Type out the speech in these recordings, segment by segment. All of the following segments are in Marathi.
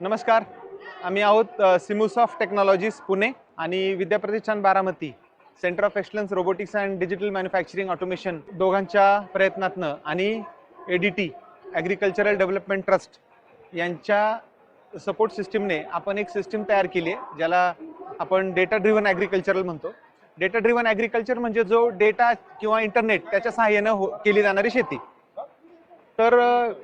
नमस्कार. आम्ही आहोत सिमुसॉफ्ट टेक्नॉलॉजीज पुणे आणि Vidyapratishthan Baramati centre of excellence robotics and digital manufacturing automation दोघांच्या प्रयत्नातनं आणि A D T agricultural development trust यांच्या सपोर्ट सिस्टीमने आपण एक सिस्टीम तयार केली आहे ज्याला आपण डेटा ड्रिव्हन ॲग्रिकल्चरल म्हणतो. डेटा ड्रिव्हन ॲग्रिकल्चर म्हणजे जो डेटा किंवा इंटरनेट त्याच्या सहाय्यानं हो केली जाणारी शेती. तर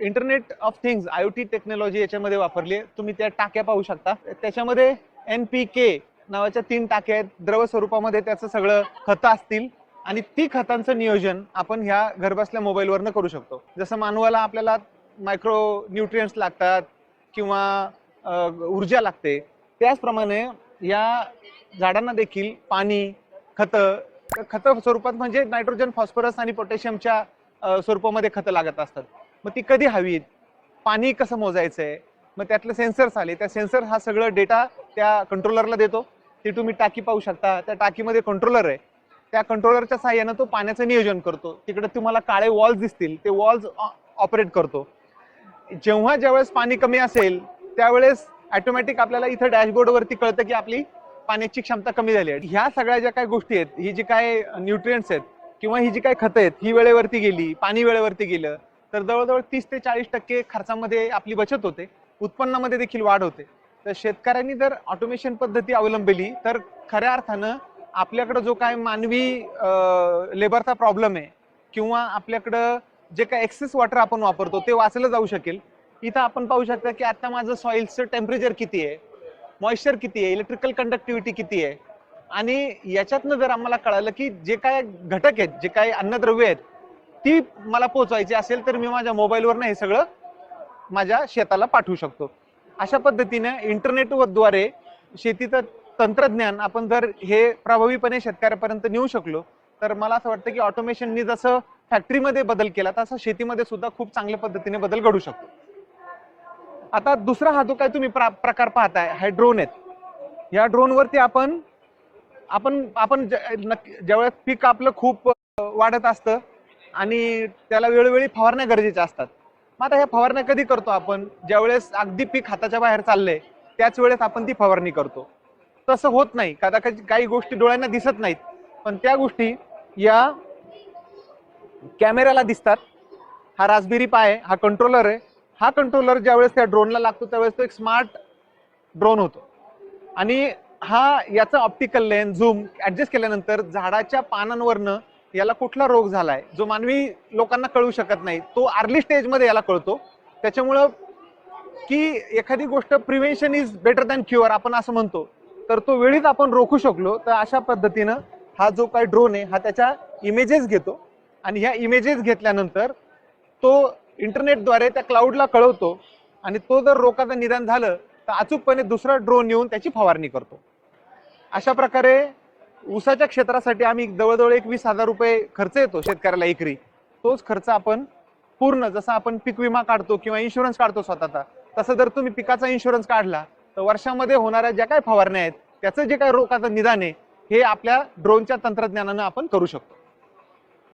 internet of things I O T technology याच्यामध्ये वापरली आहे. तुम्ही त्या टाक्या पाहू शकता. त्याच्यामध्ये एन पी के नावाच्या तीन टाक्या आहेत. द्रव स्वरूपामध्ये त्याचं सगळं खतं असतील. आणि ती खतांचं नियोजन आपण ह्या घरबसल्या मोबाईलवरनं करू शकतो. जसं मानवाला आपल्याला मायक्रो न्यूट्रियन्स लागतात किंवा ऊर्जा लागते. त्याचप्रमाणे या झाडांना देखील पाणी खतं खतं स्वरूपात म्हणजे नायट्रोजन फॉस्फरस आणि पोटॅशियमच्या स्वरूपामध्ये खतं लागत असतात. मग ती कधी हवीत पाणी कसं मोजायचं आहे मग त्यातले सेन्सर्स आले. त्या सेन्सर हा सगळं डेटा त्या कंट्रोलरला देतो. ती तुम्ही टाकी पाहू शकता. त्या टाकीमध्ये कंट्रोलर आहे. त्या कंट्रोलरच्या साह्यानं तो पाण्याचं नियोजन करतो. तिकडे तुम्हाला काळे वॉल्स दिसतील. ते वॉल्स ऑपरेट करतो. जेव्हा ज्यावेळेस पाणी कमी असेल त्यावेळेस ॲटोमॅटिक आपल्याला इथं डॅशबोर्डवरती कळतं की आपली पाण्याची क्षमता कमी झाली आहे. ह्या सगळ्या ज्या काही गोष्टी आहेत ही जी काय न्यूट्रियंट्स आहेत किंवा ही जी काही खतं आहेत ही वेळेवरती गेली पाणी वेळेवरती गेलं तर जवळजवळ तीस ते चाळीस टक्के खर्चामध्ये आपली बचत होते. उत्पन्नामध्ये देखील वाढ होते. तर शेतकऱ्यांनी जर ऑटोमेशन पद्धती अवलंबली तर खऱ्या अर्थानं आपल्याकडं जो काय मानवी लेबरचा प्रॉब्लेम आहे किंवा आपल्याकडं जे काय एक्सेस वॉटर आपण वापरतो ते वाचलं जाऊ शकेल. इथं आपण पाहू शकता की आता माझं सॉइलचं टेम्परेचर किती आहे? मॉइश्चर किती आहे? इलेक्ट्रिकल कंडक्टिव्हिटी किती आहे? आणि याच्यातनं जर आम्हाला कळालं की जे काय घटक आहेत जे काय अन्नद्रव्य आहेत ती मला पोहोचवायची असेल तर मी माझ्या मोबाईलवरनं हे सगळं माझ्या शेताला पाठवू शकतो. अशा पद्धतीने इंटरनेटद्वारे शेतीचं तंत्रज्ञान आपण जर हे प्रभावीपणे शेतकऱ्यापर्यंत नेऊ शकलो तर मला असं वाटतं की ऑटोमेशननी जसं फॅक्टरीमध्ये बदल केला तसं शेतीमध्ये सुद्धा खूप चांगल्या पद्धतीने बदल घडू शकतो. आता दुसरा हा जो काय तुम्ही प्रा- प्रकार पाहताय हा ड्रोन आहेत. या ड्रोनवरती आपण आपण आपण ज्या- नक्की- ज्यावेळेस पीक आपलं खूप वाढत असतं आणि त्याला वेळोवेळी फवारण्या गरजेच्या असतात. मग आता ह्या फवारण्या कधी करतो आपण? ज्यावेळेस अगदी पीक हाताच्या बाहेर चाललंय त्याच वेळेस आपण ती फवारणी करतो. तसं होत नाही. कदाचित काही गोष्टी डोळ्यांना दिसत नाहीत. पण त्या गोष्टी या कॅमेऱ्याला दिसतात. हा रासबेरी पाय हा कंट्रोलर आहे. हा कंट्रोलर ज्यावेळेस त्या ड्रोनला लागतो त्यावेळेस तो एक स्मार्ट ड्रोन होतो. आणि हा याचा ऑप्टिकल लेन झूम ऍडजस्ट केल्यानंतर झाडाच्या पानांवरनं याला कुठला रोग झालाय जो मानवी लोकांना कळू शकत नाही तो अर्ली स्टेजमध्ये याला कळतो. त्याच्यामुळं की एखादी गोष्ट prevention is better than cure आपण असं म्हणतो तर तो वेळीच आपण रोखू शकलो तर अशा पद्धतीनं हा जो काही ड्रोन आहे हा त्याच्या इमेजेस घेतो. आणि ह्या इमेजेस घेतल्यानंतर तो इंटरनेटद्वारे त्या क्लाउडला कळवतो आणि तो जर रोगाचं निदान झालं तर अचूकपणे दुसरा ड्रोन येऊन त्याची फवारणी करतो. अशा प्रकारे ऊसाच्या क्षेत्रासाठी आम्ही जवळजवळ एक वीस हजार रुपये खर्च येतो शेतकऱ्याला एकरी. तोच खर्च आपण पूर्ण जसा आपण पीक विमा काढतो किंवा इन्शुरन्स काढतो स्वतःचा तसं जर तुम्ही पिकाचा इन्शुरन्स काढला तर वर्षामध्ये होणाऱ्या ज्या काही फवारण्या आहेत त्याचं जे काही रोगाचं निदान आहे हे आपल्या ड्रोनच्या तंत्रज्ञानानं आपण करू शकतो.